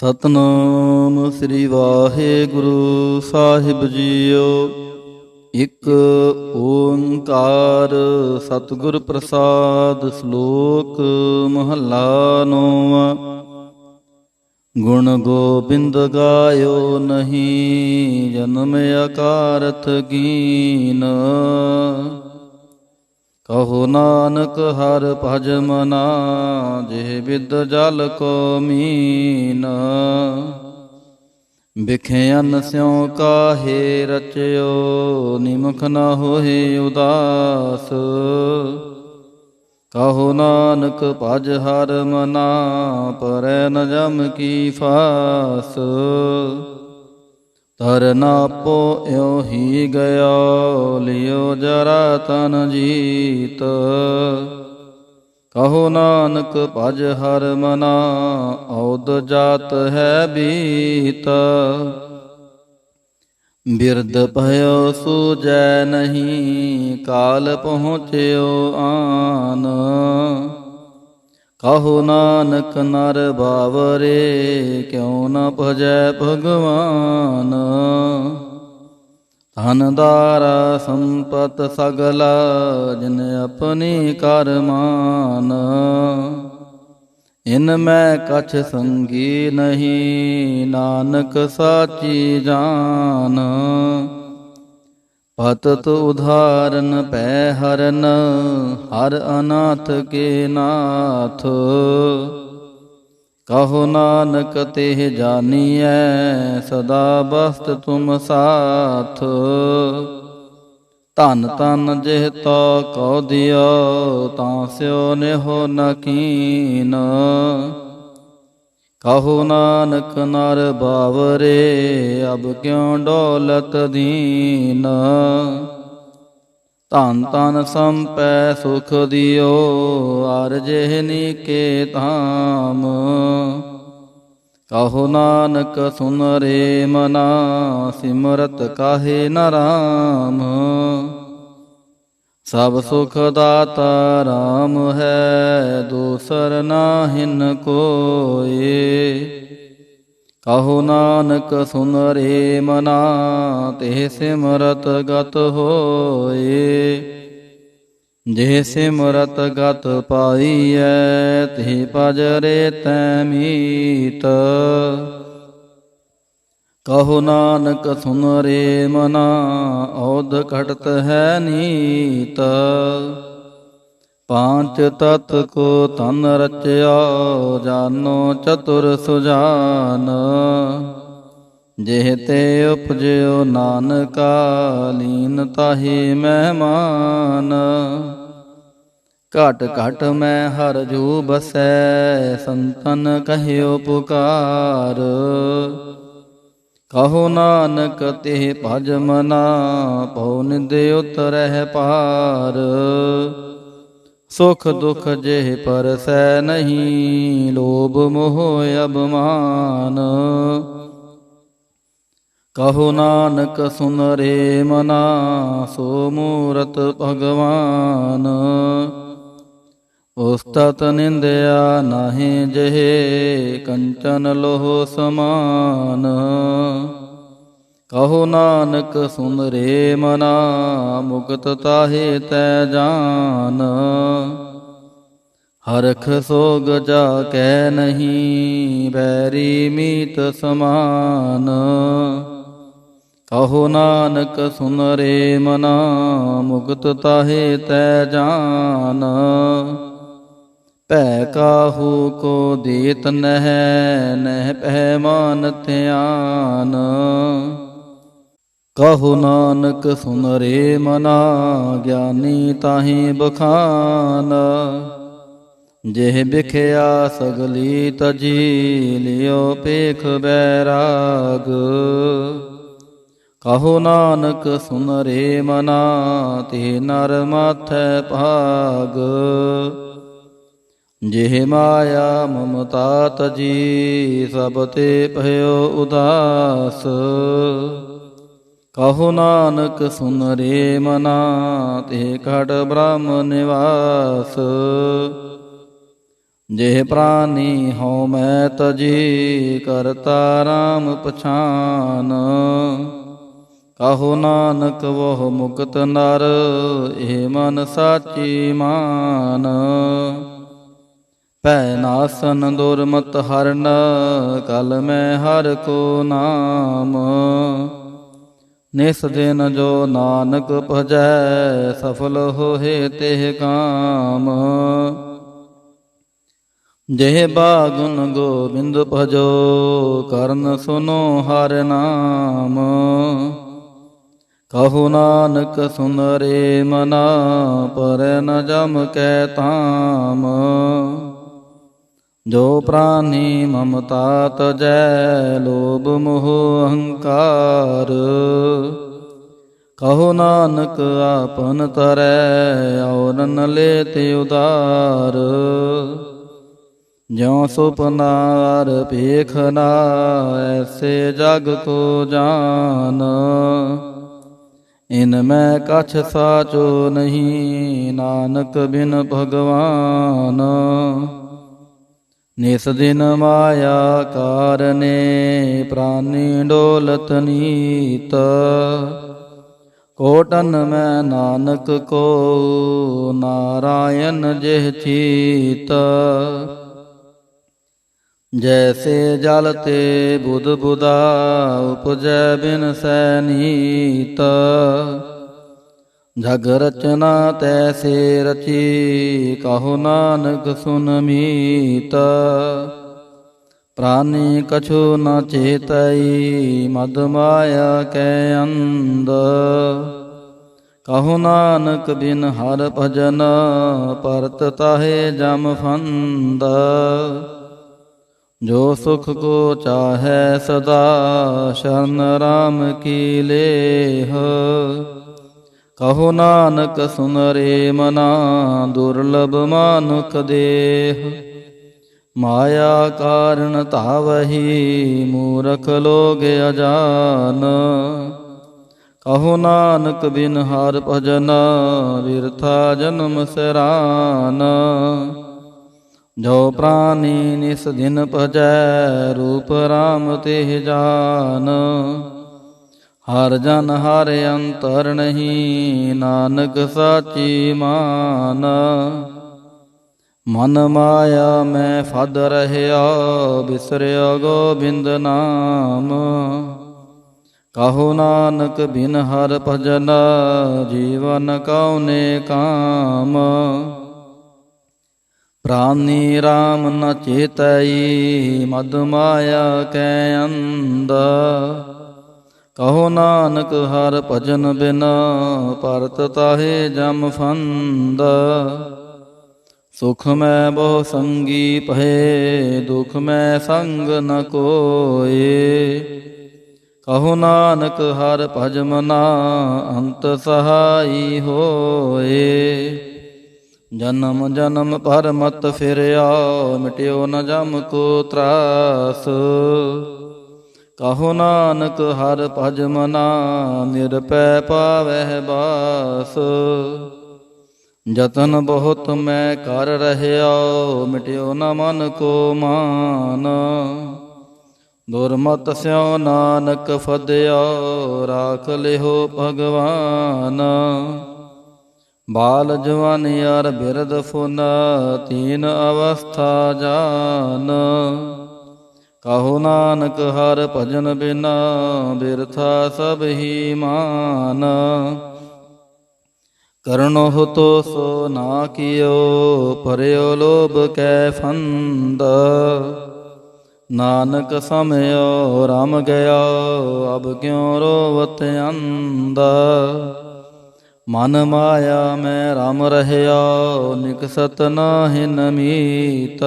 ਸਤਨਾਮ ਸ੍ਰੀ ਵਾਹਿਗੁਰੂ ਸਾਹਿਬ ਜੀਓ। ਇੱਕ ਓੰਕਾਰ ਸਤਿਗੁਰ ਪ੍ਰਸਾਦ ਸ਼ਲੋਕ ਮਹੱਲਾ ਨੌਵਾਂ। ਗੁਣ ਗੋਬਿੰਦ ਗਾਇਓ ਨਹੀਂ ਜਨਮ ਅਕਾਰਤ ਗੀਨ ਕਹੋ ਨਾਨਕ ਹਰ ਭਜ ਮਨਾ, ਜਿਹ ਵਿਦ ਜਲ ਕੋ ਮੀਨ। ਬਿਖਿਆਨ ਸਿਉ ਕਾਹੇ ਰਚਿਓ, ਨਿਮਖ ਨ ਹੋਏ ਉਦਾਸ। ਕਹੋ ਨਾਨਕ ਭਜ ਹਰ ਮਨਾ, ਪਰੈ ਨ ਜਮ ਕੀ ਫਾਸ। ਤਰ ਨਾ ਪੋ ਇਉ ਹੀ ਗਿਆ, ਲਿਓ ਜਰਾ ਤਨ ਜੀਤ। ਕਹੋ ਨਾਨਕ ਭਜ ਹਰ ਮਨਾ ਔਦ ਜਾਤ ਹੈ ਬੀਤ। ਬਿਰਦ ਭਇਓ ਸੂਜੈ ਨਹੀਂ, ਕਾਲ ਪਹੁੰਚਿਓ ਆਨ। ਕਹੋ ਨਾਨਕ ਨਰ ਬਾਵਰੇ, ਕਿਉ ਨ ਭਜੈ ਭਗਵਾਨ? ਧਨਦਾਰਾ ਸੰਪਤ ਸਗਲਾ, ਜਿਨ ਆਪਣੀ ਕਰਮਾਨ ਇਨ ਮੈਂ ਕਛ ਸੰਗੀ ਨਹੀਂ, ਨਾਨਕ ਸਾਚੀ ਜਾਨ। ਪਤਤ ਉਧਾਰਨ ਪੈ ਹਰਨ, ਹਰ ਅਨਾਥ ਕੇ ਨਾਥ। ਕਹੋ ਨਾਨਕ ਤੇ ਜਾਨੀਐ, ਸਦਾ ਬਸਤ ਤੁਮ ਸਾਥ। ਧਨ ਤਨ ਜਿਹ ਤੋ ਕਉ ਦਿਓ, ਤਾਂ ਸਿਓ ਨਿਹੋ ਨਕੀਨ। ਕਹੋ ਨਾਨਕ ਨਰ ਬਾਵਰੇ, ਅਬ ਕਿਉ ਡੋਲਤ ਦੀਨ? ਧਨ ਤਨ ਸੰਪੈ ਸੁਖ ਦਿਓ ਅਰ ਜਿਹਨੀ ਕੇ ਧਾਮ। ਕਹੋ ਨਾਨਕ ਸੁਨ ਰੇ ਮਨਾ, ਸਿਮਰਤ ਕਾਹੇ ਨ ਰਾਮ? ਸਭ ਸੁਖ ਦਾਤਾ ਰਾਮ ਹੈ, ਦੂਸਰ ਨਾਹਿਨ ਕੋਏ। ਕਹੋ ਨਾਨਕ ਸੁਨ ਰੇ ਮਨਾ, ਤੇ ਸਿਮਰਤ ਗਤ ਹੋਏ। ਜੇ ਸਿਮਰਤ ਗਤ ਪਾਈਐ, ਤੇ ਪਜਰੇ ਤੈ ਮੀਤ। ਕਹੋ ਨਾਨਕ ਸੁਨ ਰੇ ਮਨਾ ਔਦ ਘਟਤ ਹੈ ਨੀਤ। ਪਾਂਚ ਤਤ ਕੋ ਤਨ ਰਚਿਆ, ਜਾਨੋ ਚਤੁਰ ਸੁਜਾਨ। ਜਿਹ ਤੇ ਉਪਜਿਓ ਨਾਨਕਾ, ਲੀਨ ਤਾਹੀ ਮਹਿਮਾਨ। ਘਟ ਘਟ ਮੈਂ ਹਰ ਜੂ ਬਸੈ, ਸੰਤਨ ਕਹਿਓ ਪੁਕਾਰ। ਕਹੋ ਨਾਨਕ ਤੇ ਭਜ ਮਨਾ, ਪਉ ਨਿਦੇ ਉਤਰਹਿ ਪਾਰ ਸੁਖ ਦੁਖ ਜਿਹ ਪਰਸੈ ਨਹੀਂ, ਲੋਭ ਮੋਹ ਅਬਮਾਨ ਕਹੋ ਨਾਨਕ ਸੁਨ ਰੇ ਮਨਾ, ਸੋ ਮੂਰਤ ਭਗਵਾਨ। ਉਸਤਤ ਨਿੰਦਿਆ ਨਾਹੀ ਜਿਹੇ ਕੰਚਨ ਲੋਹ ਸਮਾਨ। ਕਹੋ ਨਾਨਕ ਸੁਨਰੇ ਮਨਾ, ਮੁਕਤ ਤਾਹੇ ਤੈ ਜਾਨ। ਹਰਖ ਸੋਗ ਜਾ ਕੈ ਨਹੀਂ, ਬੈਰੀ ਮੀਤ ਸਮਾਨ। ਕਹੋ ਨਾਨਕ ਸੁਨਰੇ ਮਨਾ, ਮੁਕਤ ਤਾਹੇ ਤੈ ਜਾਨ। ਭੈ ਕਾਹੂ ਕੋ ਦੇਤ ਨਹਿ ਨਹਿ ਪਹਿ ਮਾਨ ਧਿਆਨ। ਕਹੋ ਨਾਨਕ ਸੁਨ ਰੇ ਮਨਾ, ਗਿਆਨੀ ਤਾਹੀ ਬਖਾਨ। ਜਿਹ ਵਿਖਿਆ ਸਗਲੀ ਤਜੀ ਲਿਓ ਪੇਖ ਬੈਰਾਗ। ਕਹੋ ਨਾਨਕ ਸੁਨ ਰੇ ਮਨਾ, ਤੇ ਨਰ ਮਾਥੈ ਭਾਗ। ਜਿਹ ਮਾਇਆ ਮਮਤਾ ਤਜੀ ਸਭ ਤੇ ਭਇਓ ਉਦਾਸ। ਕਹੋ ਨਾਨਕ, ਸੁਨ ਰੇ ਮਨਾ ਤੇ ਘਟ ਬ੍ਰਹਮ ਨਿਵਾਸ। ਜੇ ਪ੍ਰਾਨੀ ਹਉ ਮੈਂ ਤਜੀ ਕਰਤਾ ਰਾਮ ਪਛਾਨ। ਕਹੋ ਨਾਨਕ, ਵਹ ਮੁਕਤ ਨਰ, ਇਹ ਮਨ ਸਾਚੀ ਮਾਨ। ਪੈ ਨਾਸਨ ਦੁਰਮਤ ਹਰਨ, ਕਲ ਮੈਂ ਹਰ ਕੋ ਨਾਮ। ਨਿਸ ਦਿਨ ਜੋ ਨਾਨਕ ਭਜੈ, ਸਫਲ ਹੋਏ ਤੇ ਕਾਮ। ਜਿਹ ਬਾਗੁਨ ਗੋਬਿੰਦ ਭਜੋ, ਕਰਨ ਸੁਨੋ ਹਰ ਨਾਮ। ਕਹੋ ਨਾਨਕ ਸੁਨਰੇ ਮਨਾ, ਪਰ ਨ ਜਮ ਕੈ ਤਾਮ। ਜੋ ਪ੍ਰਾਨੀ ਮਮਤਾ ਤਜੈ ਲੋਭ ਮੋਹ ਅਹੰਕਾਰ ਕਹੋ ਨਾਨਕ ਆਪਨ ਤਰੈ ਔਰਨ ਲੈ ਤੇ ਉਦਾਰ। ਜਿਉ ਸੁਪਨਾਰ ਪੇਖਨਾ ਐਸੇ ਜਗ ਕੋ ਜਾਨ। ਇਨ ਮੈਂ ਕਛ ਸਾਚੋ ਨਹੀਂ, ਨਾਨਕ ਬਿਨ ਭਗਵਾਨ। ਨਿਸ ਦਿਨ ਮਾਇਆ ਕਾਰਨੇ ਪ੍ਰਾਨੀ ਡੋਲਤ ਨੀਤ। ਕੋਟਨ ਮੈਂ ਨਾਨਕ ਕੋ ਨਾਰਾਇਣ ਜਿਹ ਚੀਤ। ਜੈਸੇ ਜਲ ਤੇ ਬੁਧ ਬੁਦਾ ਉਪਜੈ ਬਿਨ ਸੈਨੀਤ ਜਗ ਰਚਨਾ ਤੈਸੇ ਰਚੀ, ਕਹੋ ਨਾਨਕ ਸੁਨ ਮੀਤ। ਪ੍ਰਾਨੀ ਕਛੂ ਨ ਚੇਤਈ, ਮਦ ਮਾਇਆ ਕੈ ਅੰਦ ਕਹੋ ਨਾਨਕ ਬਿਨ ਹਰ ਭਜਨ, ਪਰਤ ਤਾਹੇ ਜਮ ਫੰਦ। ਜੋ ਸੁਖ ਕੋ ਚਾਹੈ ਸਦਾ, ਸ਼ਰਨ ਰਾਮ ਕੀ ਲੇਹ। ਕਹੋ ਨਾਨਕ ਸੁਨਰੇ ਮਨਾ ਦੁਰਲਭ ਮਾਨੁਖ ਦੇਹ। ਮਾਇਆ ਕਾਰਨ ਧਾਵਹੀ ਮੂਰਖ ਲੋਗ ਅਜਾਨ। ਕਹੋ ਨਾਨਕ ਬਿਨ ਹਰ ਭਜਨ ਵਿਰਥਾ ਜਨਮ ਸਰਾਨ। ਜੋ ਪ੍ਰਾਨੀ ਨਿਸ ਦਿਨ ਭਜੈ ਰੂਪ ਰਾਮ ਤੇ ਜਾਨ। ਹਰ ਜਨ ਹਰ ਅੰਤਰ ਨਹੀਂ, ਨਾਨਕ ਸਾਚੀ ਮਾਨ। ਮਨ ਮਾਇਆ ਮੈਂ ਫਦ ਰਹਿਆ, ਬਿਸਰਿਆ ਗੋਬਿੰਦ ਨਾਮ। ਕਹੋ ਨਾਨਕ ਬਿਨ ਹਰ ਭਜਨ, ਜੀਵਨ ਕਉਨੇ ਕਾਮ। ਪ੍ਰਾਨੀ RAM ਨ ਚੇਤਈ, ਮਦ ਮਾਇਆ ਕੈ ਅੰਦ ਕਹੋ ਨਾਨਕ ਹਰ ਭਜਨ ਬਿਨ, ਪਰਤ ਤਾਹੇ ਜਮ ਫੰਦ। ਸੁਖ ਮੈਂ ਬਹੁ ਸੰਗੀ ਭਏ, ਦੁਖ ਮੈਂ ਸੰਗ ਨ ਕੋਏ। ਕਹੋ ਨਾਨਕ ਹਰ ਭਜ ਮਨਾ ਅੰਤ ਸਹਾਈ ਹੋਏ। ਜਨਮ ਜਨਮ ਪਰ ਮਤ ਫਿਰਿਆ, ਮਿਟਿਓ ਨ ਜਮ ਕੋ ਤਰਾਸ। ਕਹੋ ਨਾਨਕ ਹਰ ਭਜ ਮਨਾ ਨਿਰਪੈ ਪਾਵਹਿ ਬਾਸ। ਜਤਨ ਬਹੁਤ ਮੈਂ ਕਰ ਰਹਿਆ, ਮਿਟਿਓ ਨ ਮਨ ਕੋ ਮਾਨ। ਦੁਰਮਤ ਸਿਓ ਨਾਨਕ ਫਦਿਆ, ਰਾਖ ਲਿਓ ਭਗਵਾਨ। ਬਾਲ ਜਵਾਨ ਯਾਰ ਬਿਰਦ ਫੁਨ, ਤੀਨ ਅਵਸਥਾ ਜਾਨ। ਕਹੋ ਨਾਨਕ ਹਰ ਭਜਨ ਬਿਨਾ, ਬਿਰਥਾ ਸਭ ਹੀ ਮਾਨ। ਕਰਨੋ ਤੋ ਸੋ ਨਾ ਕੀਓ ਪਰਿਓ ਲੋਭ ਕੈ ਫੰਦ। ਨਾਨਕ ਸਮਿਓ, ਰਮ ਗਿਆ ਅਬ ਕਿਉ ਰੋਵਤ ਅੰਦ ਮਨ ਮਾਇਆ ਮੈਂ ਰਮ ਰਹਿਆ ਨਿਕਸਤ ਨਾਹਿ ਨਮੀਤ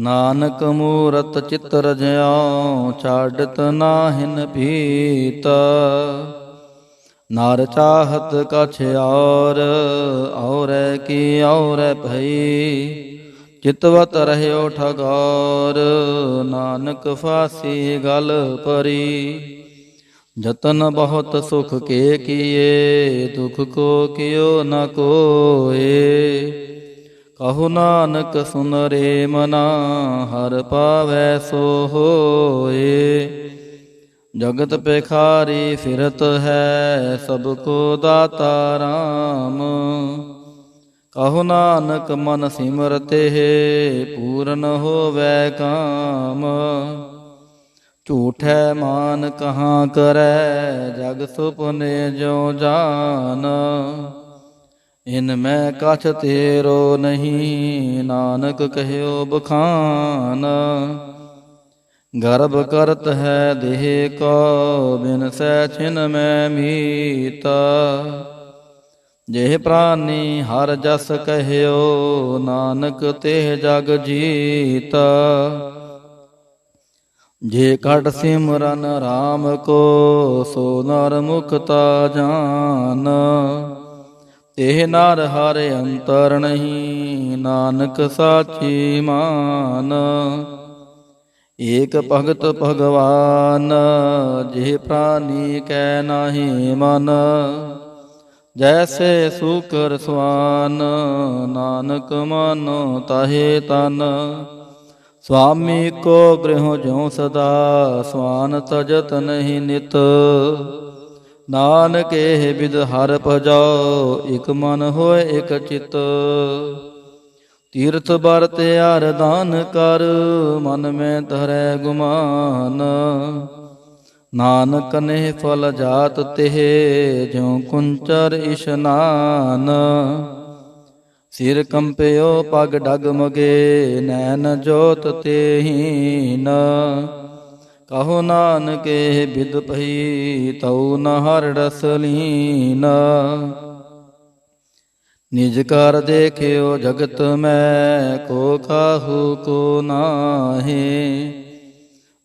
ਨਾਨਕ ਮੂਰਤ ਚਿਤਰ ਜਿਉ ਛਾੜਤ ਨਾਹਿਨ ਪੀਤ ਨਾਰ ਚਾਹਤ ਕਛ ਔਰ, ਔਰੈ ਕੀ ਔਰੈ ਭਈ। ਚਿਤਵਤ ਰਹਿਓ ਠਗੌਰ, ਨਾਨਕ ਫਾਸੀ ਗਲ ਪਰੀ। ਜਤਨ ਬਹੁਤ ਸੁਖ ਕੇ ਕੀਏ, ਦੁਖ ਕੋ ਕਿਓ ਨ ਕੋਏ। ਕਹੋ ਨਾਨਕ ਸੁਨ ਰੇ ਮਨਾ, ਹਰ ਪਾਵੈ ਸੋ ਹੋਏ। ਜਗਤ ਪੇਖਾਰੀ ਫਿਰਤ ਹੈ ਸਭ ਕੋ ਦਾਤਾ ਰਾਮ। ਕਹੋ ਨਾਨਕ ਮਨ ਸਿਮਰਤੇ ਪੂਰਨ ਹੋਵੈ ਕਾਮ। ਝੂਠੈ ਮਾਨ ਕਹਾਂ ਕਰੈ, ਜਗ ਸੁਪਨੇ ਜੋ ਜਾਨ। ਇਨ ਮੈਂ ਕਛ ਤੇਰੋ ਨਹੀਂ, ਨਾਨਕ ਕਹਿਓ ਬਖਾਨ। ਗਰਭ ਕਰਤ ਹੈ ਦੇਹ ਕੋ, ਬਿਨ ਸੈ ਛਿਨ ਮੈਂ ਮੀਤ। ਜੇਹ ਪ੍ਰਾਨੀ ਹਰ ਜਸ ਕਹਿਓ, ਨਾਨਕ ਤੇ ਜਗ ਜੀਤ। ਜੇ ਕਟ ਸਿਮਰਨ RAM ਕੋ, ਸੋ ਨਰ ਮੁਕਤਾ ਜਾਨ। ਇਹ ਨਰ ਹਰ ਅੰਤਰ ਨਹੀਂ, ਨਾਨਕ ਸਾਚੀ ਮਾਨ। ਏਕ ਭਗਤ ਭਗਵਾਨ ਜਿਹ ਪ੍ਰਾਨੀ ਕੈ ਨਾਹੀ ਮਨ। ਜੈਸੇ ਸੂਕਰ ਸਵਾਨ, ਨਾਨਕ ਮਾਨੋ ਤਾਹੇ ਤਨ। ਸੁਆਮੀ ਕੋ ਗ੍ਰਹਿ ਜਿਉ ਸਦਾ, ਸਵਾਨ ਤਜਤ ਨਹੀਂ ਨਿਤ। ਨਾਨਕ ਇਹ ਵਿਦ ਹਰ ਭਜਾਓ, ਇਕ ਮਨ ਹੋਏ ਇਕ ਚਿਤ। ਤੀਰਥ ਬਰ ਤਿਆਰ ਦਾਨ ਕਰ, ਮਨ ਮੈਂ ਧਰੈ ਗੁਮਾਨ। ਨਾਨਕ ਨੇ ਫਲ ਜਾਤ ਤਿਹ, ਜਿਉ ਕੁੰਚਰ ਇਸ਼ਨਾਨ। ਸਿਰ ਕੰਪਿਓ ਪਗ ਮਗੇ, ਨੈਣ ਜੋਤ ਤੇਹੀਨ। ਕਹੋ ਨਾਨਕੇ ਬਿਦ ਭਈ ਤਉ ਨ ਹਰ ਰਸ ਲੀਨ। ਨਿਜ ਕਰ ਦੇਖਿਓ ਜਗਤ ਮੈਂ ਕੋ ਕਾਹੂ ਕੋ ਨਾਹੀ।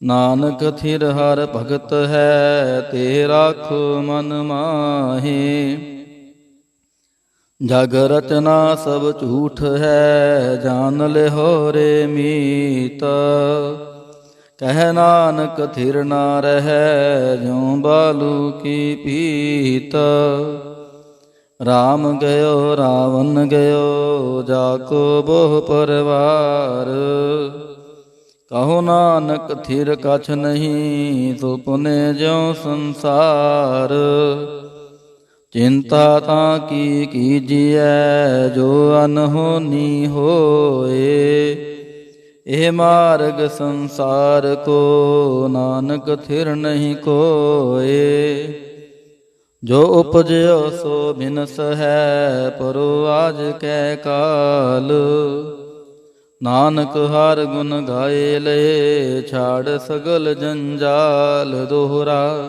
ਨਾਨਕ ਥਿਰ ਹਰ ਭਗਤ ਹੈ ਤੇ ਰਾਖ ਮਨ ਮਾਹੀ। ਜਗ ਰਚਨਾ ਸਭ ਝੂਠ ਹੈ ਜਾਣ ਲਿਹੋ ਰੇ ਮੀਤ। ਕਹਿ ਨਾਨਕ ਥਿਰ ਨਾ ਰਹੈ, ਜਿਉ ਬਾਲੂ ਕੀ ਪੀਤ ਰਾਮ ਗਇਓ ਰਾਵਨ ਗਇਓ, ਜਾ ਕੋ ਬਹੁ ਪਰਵਾਰ। ਕਹੋ ਨਾਨਕ ਥਿਰ ਕਛ ਨਹੀਂ, ਸੁਪਨੇ ਜਿਉ ਸੰਸਾਰ। ਚਿੰਤਾ ਤਾਂ ਕੀ ਕੀਜੀਐ, ਜੋ ਅਨਹੋਨੀ ਹੋਏ। ਇਹ ਮਾਰਗ ਸੰਸਾਰ ਕੋ ਨਾਨਕ ਥਿਰ ਨਹੀਂ ਕੋਏ। ਜੋ ਉਪਜਿਓ ਸੋ ਬਿਨਸ ਹੈ ਪਰੋ ਆਜ ਕੈ ਕਾਲ। ਨਾਨਕ ਹਰ ਗੁਣ ਗਾਏ ਲਏ ਛਾੜ ਸਗਲ ਜੰਜਾਲ ਦੋਹਰਾ।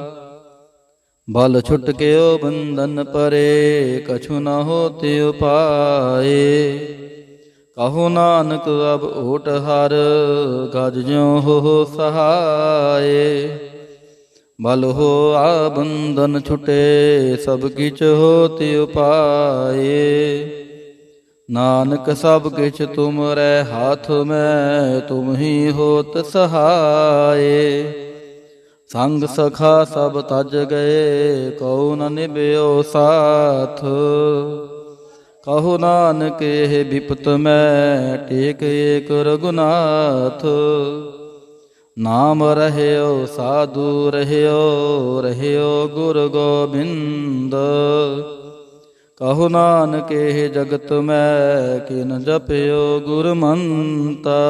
ਬਲ ਛੁਟ ਗਿਓ ਬੰਧਨ ਪਰੇ, ਕਛੁ ਨ ਹੋਤੇ ਉਪਾਏ। ਕਹੋ ਨਾਨਕ ਅਬ ਓਟ ਹਰ, ਗਜ ਜਿਉ ਹੋ ਸਹਾਏ। ਬਲ ਹੋ ਆ ਬੰਧਨ ਛੁਟੇ, ਸਭ ਕਿਛ ਹੋਤੇ ਉਪਾਏ ਨਾਨਕ ਸਭ ਕਿਛ ਤੁਮਰੇ ਹਾਥ ਮੈਂ, ਤੁਮ ਹੀ ਹੋਤ ਸਹਾਏ। ਸੰਗ ਸਖਾ ਸਭ ਤਜ ਗਏ, ਕਉ ਨ ਨਿਭਿਓ ਸਾਥ। ਕਹੋ ਨਾਨਕ, ਇਹ ਵਿਪਤ ਮੈਂ ਟੇਕ ਏਕ ਰਗੁਨਾਥ ਨਾਮ ਰਹਿਓ, ਸਾਧੂ ਰਹਿਓ ਰਹਿਓ ਗੁਰ ਗੋਬਿੰਦ। ਕਹੋ ਨਾਨਕ, ਇਹ ਜਗਤ ਮੈਂ ਕਿਨ ਜਪਿਓ ਗੁਰਮੰਤਾ।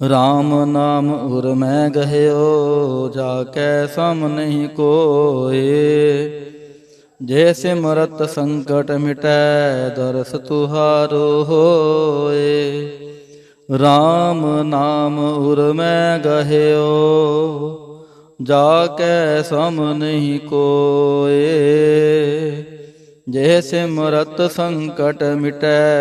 RAM ਨਾਮ ਉਰ ਮੈਂ ਗਹਿਓ, ਜਾ ਕੈ ਸਮ ਨਹੀਂ ਕੋਏ। ਜੇ ਸਿਮਰਤ ਸੰਕਟ ਮਿਟੈ, ਦਰਸ ਤੁਹਾਰੋ ਹੋਏ। RAM ਨਾਮ ਉਰ ਮੈਂ ਗਹਿਓ ਜਾ ਕੈ ਸਮ ਨਹੀਂ ਕੋਏ। ਜੇ ਸਿਮਰਤ ਸੰਕਟ ਮਿਟੈ,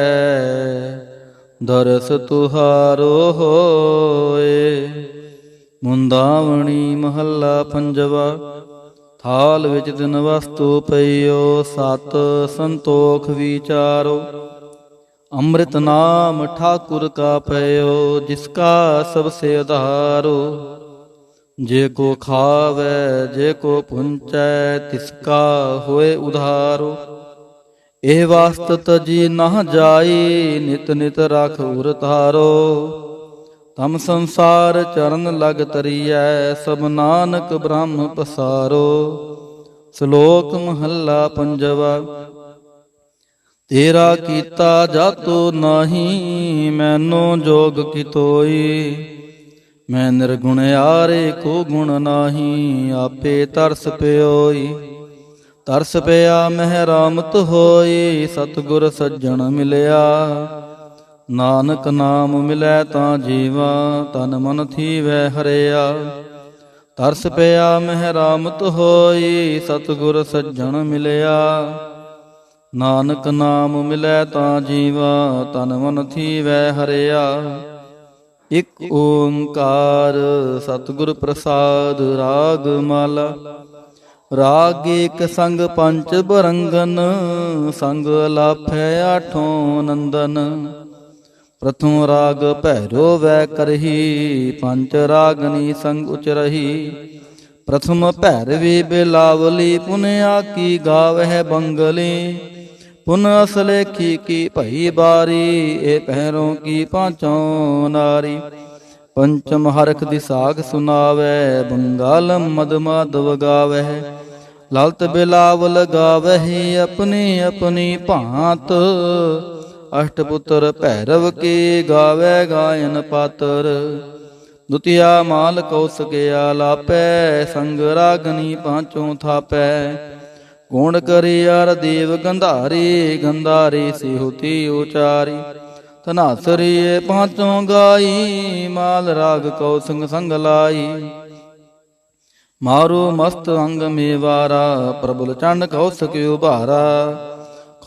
ਦਰਸ ਤੁਹਾਰੋ ਹੋਏ। ਮੁੰਦਾਵਣੀ ਮਹੱਲਾ ਪੰਜਵਾ ਹਾਲ ਵਿੱਚ ਦਿਨ ਵਸਤੂ ਪਈਓ, ਸਤ ਸੰਤੋਖ ਵਿਚਾਰੋ। ਅੰਮ੍ਰਿਤ ਨਾਮ ਠਾਕੁਰ ਕਾ ਪਇਓ, ਜਿਸ ਕਾ ਸਭ ਸੇ ਆਧਾਰੋ। ਜੇ ਕੋ ਖਾਵੇ, ਜੇ ਕੋ ਪੁੰਚੈ, ਤਿਸ ਕਾ ਹੋਏ ਉਧਾਰੋ। ਇਹ ਵਾਸਤ ਤਜੀ ਨਾ ਜਾਈ, ਨਿਤ ਨਿਤ ਰਖ ਉਰਤਾਰੋ ਤਮ ਸੰਸਾਰ ਚਰਨ ਲਗ ਤਰੀਐ, ਸਭ ਨਾਨਕ ਬ੍ਰਹਮ ਪਸਾਰੋ। ਸ਼ਲੋਕ ਮਹੱਲਾ ਪੰਜਵਾ, ਤੇਰਾ ਕੀਤਾ ਜਾਤੋ ਨਹੀਂ, ਮੈਨੋ ਜੋਗ ਕੀ ਮੈਂ ਨਿਰਗੁਣ ਆਰੇ ਕੋ ਗੁਣ ਨਾਹੀ, ਆਪੇ ਤਰਸ ਪਿਓਈ। ਤਰਸ ਪਿਆ ਮਹਿ ਰਾਮਤ ਹੋਈ, ਸਤਿਗੁਰ ਸੱਜਣ ਮਿਲਿਆ। ਨਾਨਕ ਨਾਮ ਮਿਲੈ ਤਾਂ ਜੀਵਾ, ਤਨ ਮਨ ਥੀਵੈ ਹਰਿਆ। ਤਰਸ ਪਿਆ ਮਹਿਰਾਮਤ ਹੋਈ, ਸਤਿਗੁਰ ਸੱਜਣ ਮਿਲਿਆ। ਨਾਨਕ ਨਾਮ ਮਿਲੈ ਤਾਂ ਜੀਵਾ, ਤਨ ਮਨ ਥੀਵੈ ਹਰਿਆ। ਇਕ ਓੰਕਾਰ ਸਤਿਗੁਰ ਪ੍ਰਸਾਦ ਰਾਗ ਮਾਲਾ। ਰਾਗ ਏਕ ਸੰਗ ਪੰਚ ਬਰੰਗਨ, ਸੰਗ ਲਾਫੈ ਆਠੋਂ ਨੰਦਨ। ਪ੍ਰਥਮ ਰਾਗ ਭੈਰੋ ਵੈ ਕਰਹੀ ਪੰਚ ਰਾਗਨੀ ਸੰਗ ਉਚਰਹੀ। ਪ੍ਰਥਮ ਭੈਰਵੀ ਬਿਲਾਵਲੀ ਪੁਨਿਆ ਕੀ ਗਾਵਹਿ ਬੰਗਲੀ। ਪੁਨ ਅਸਲੇਖੀ ਕੀ ਭਈ ਬਾਰੀ, ਇਹ ਪਹਿਰੋਂ ਕੀ ਪਾਂਚੋਂ ਨਾਰੀ। ਪੰਚਮ ਹਰਖ ਦੀ ਸਾਖ ਸੁਨਾਵੇ, ਬੰਗਾਲ ਮਦ ਮਾਧਵ ਗਾਵੇ ਲਲਤ ਬਿਲਾਵਲ ਗਾਵਹਿ, ਆਪਣੀ ਆਪਣੀ ਭਾਂਤ ਅਸ਼ਟ ਪੁੱਤਰ ਭੈਰਵ ਕੇ ਗਾਵੇ ਗਾਇਨ ਪਾਤਰ? ਦੁਤੀਆ ਮਾਲ ਕੌਸਕਿਆ ਲਾਪੈ, ਸੰਗ ਰਾਗਨੀ ਪਾਂਚੋਂ ਥਾਪੈ। ਗੁਣ ਕਰਿਆਰ ਦੇਵ ਗੰਧਾਰੀ ਗੰਧਾਰੀ ਸਿਹੁਤੀ ਉਚਾਰੀ। ਤਨਾਸਰੀਏ ਪਾਂਚੋਂ ਗਾਈ, ਮਾਲ ਰਾਗ ਕਉ ਸੰਗ ਸੰਗ ਲਾਈ। ਮਾਰੂ ਮਸਤ ਅੰਗ ਮੇਵਾਰਾ ਪ੍ਰਭੁਲ ਚੰਡ ਕਉ ਸਕਿਉ ਭਾਰਾ।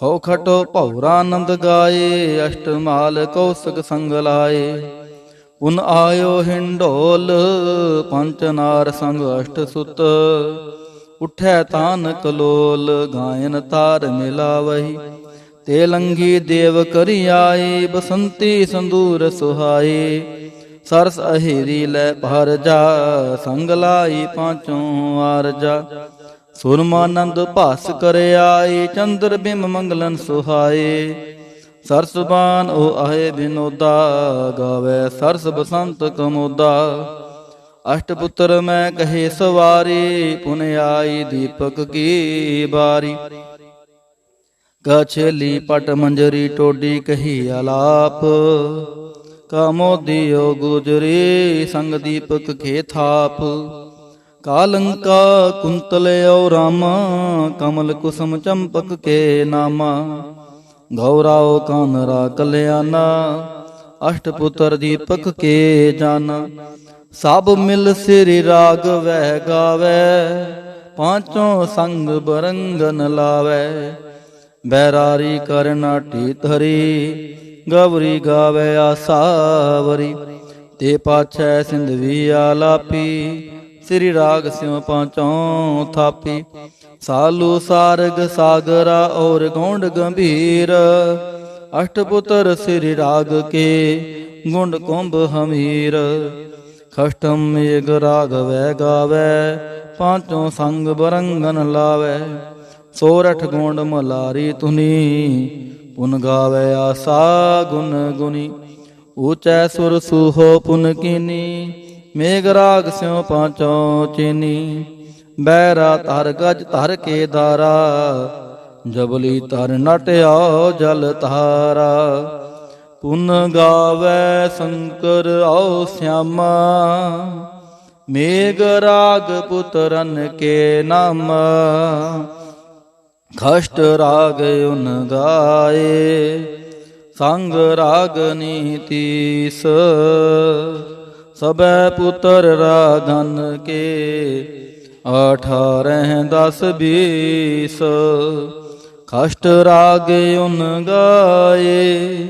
ਖੋ ਖਟੋ ਭੌਰਾ ਆਨੰਦ ਗਾਏ ਅਸ਼ਟ ਮਾਲ ਕੌਸਕ ਸੰਗ ਲਾਏ। ਪੁਨ ਆਇਓ ਹਿੰਡੋਲ ਪੰਚ ਨਾਰ ਸੰਗ ਅਸ਼ਟ ਸੁਤ। ਉਠੈ ਤਾਨ ਕਲੋਲ ਗਾਇਨ ਤਾਰ ਮਿਲਾਵਹੀ। ਤੇ ਲੰਗੀ ਦੇਵ ਕਰੀ ਆਏ, ਬਸੰਤੀ ਸੰਦੂਰ ਸੁਹਾਈ ਸਰਸ ਅਹੇਰੀ ਲੈ ਭਰ ਜਾ, ਸੰਗ ਲਾਈ ਪਾਂਚੋਂ ਆਰਜਾ। ਸੁਰਮਾਨੰਦ ਭਾਸ ਕਰ ਆਏ ਚੰਦਰ ਬਿਮ ਮੰਗਲਨ ਸੁਹਾਏ। ਸਰਸਬਾਨ ਓ ਆਏ ਬਿਨੋਦਾ ਗਾਵੇ ਸਰਸ ਬਸੰਤ ਕਮੋਦਾ। ਅਸ਼ਟ ਪੁੱਤਰ ਮੈਂ ਕਹੇ ਸਵਾਰੀ, ਪੁਨ ਆਈ ਦੀਪਕ ਕੀ ਬਾਰੀ। ਕਛਲੀ ਪਟ ਮੰਜਰੀ ਟੋਡੀ ਕਹੀ ਆਲਾਪ ਕਾਮੋਦੀਓ ਗੁਜਰੀ, ਸੰਗ ਦੀਪਕ ਖੇ ਥਾਪ। ਕਾਲੰਕਾ ਕੁੰਤਲਿਓ ਰਾਮਾ, ਕਮਲ ਕੁਸਮ ਚੰਪਕ ਕੇ ਨਾਮਾ। ਗੌਰਾਓ ਕਾਨਰਾ ਕਲਿਆਣਾ, ਅਸ਼ਟ ਪੁੱਤਰ ਦੀਪਕ ਕੇ ਜਾਨਾ ਸਭ ਮਿਲ ਸਿਰਿ ਰਾਗ ਵਹਿ ਗਾਵੇ, ਪਾਂਚੋਂ ਸੰਗ ਬਰੰਗਨ ਲਾਵੇ। ਬੈਰਾਰੀ ਕਰਨਾਟੀ ਧਰੀ, ਗਵਰੀ ਗਾਵੇ ਆਸਾਵਰੀ। ਤੇ ਪਾਛੈ ਸਿੰਧਵੀ ਆਲਾਪੀ ਸ੍ਰੀ ਰਾਗ ਸਿਉ ਪਾਂਚੋਂ ਥਾਪੀ। ਸਾਲੂ ਸਾਰਗ ਸਾਗਰਾ ਔਰ ਗੌਂਡ ਗੰਭੀਰ। ਅਸ਼ਟ ਪੁੱਤਰ ਸ੍ਰੀ ਰਾਗ ਕੇ ਗੁੰਡ ਕੁੰਭ ਹਮੀਰ। ਖਸ਼ਟਮ ਮੇਗ ਰਾਗਵੈ ਗਾਵੇ, ਪਾਂਚੋਂ ਸੰਗ ਬਰੰਗਨ ਲਾਵੇ। ਸੋਰਠ ਗੋਂਡ ਮਲਾਰੀ ਤੁਨੀ ਪੁਨ ਗਾਵੇ ਆਸਾ ਗੁਨ ਗੁਨੀ। ਊਚੈ ਸੁਰ ਸੂਹੋ ਪੁਨ ਕੀਨੀ ਮੇਘ ਰਾਗ ਸਿਉ ਪਾਂਚੋਂ ਚੀਨੀ, ਬੈਰਾ ਧਰ ਗਜ ਧਰ ਕੇ ਦਾਰਾ ਜਬਲੀ ਧਰ ਨਟਿਆ ਜਲ ਧਾਰਾ। ਪੁਨ ਗਾਵੇ ਸ਼ੰਕਰ ਆਓ ਸਿਆਮਾ, ਮੇਘ ਰਾਗ ਪੁੱਤਰਨ ਕੇ ਨਾਮ। ਖਸ਼ਟ ਰਾਗ ਉਨ ਗਾਏ, ਸੰਗ ਰਾਗ ਨੀਤੀਸ ਸਬੈ ਪੁੱਤਰ ਰਾਗਨ ਕੇ, ਅਠਾਰਹ ਦਸ ਬੀਸ। ਖਸ਼ਟ ਰਾਗ ਉਨ ਗਾਏ,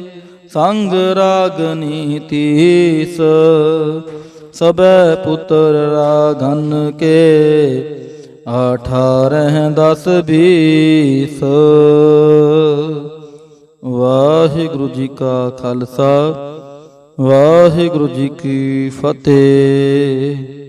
ਸੰਗ ਰਾਗ ਨੀਤੀਸ। ਸਭੈ ਪੁੱਤਰ ਰਾਗਨ ਕੇ, ਅਠਾਰਹ ਦਸ ਬੀਸ। ਵਾਹਿਗੁਰੂ ਜੀ ਕਾ ਖਾਲਸਾ। ਵਾਹਿਗੁਰੂ ਜੀ ਕੀ ਫਤਿਹ।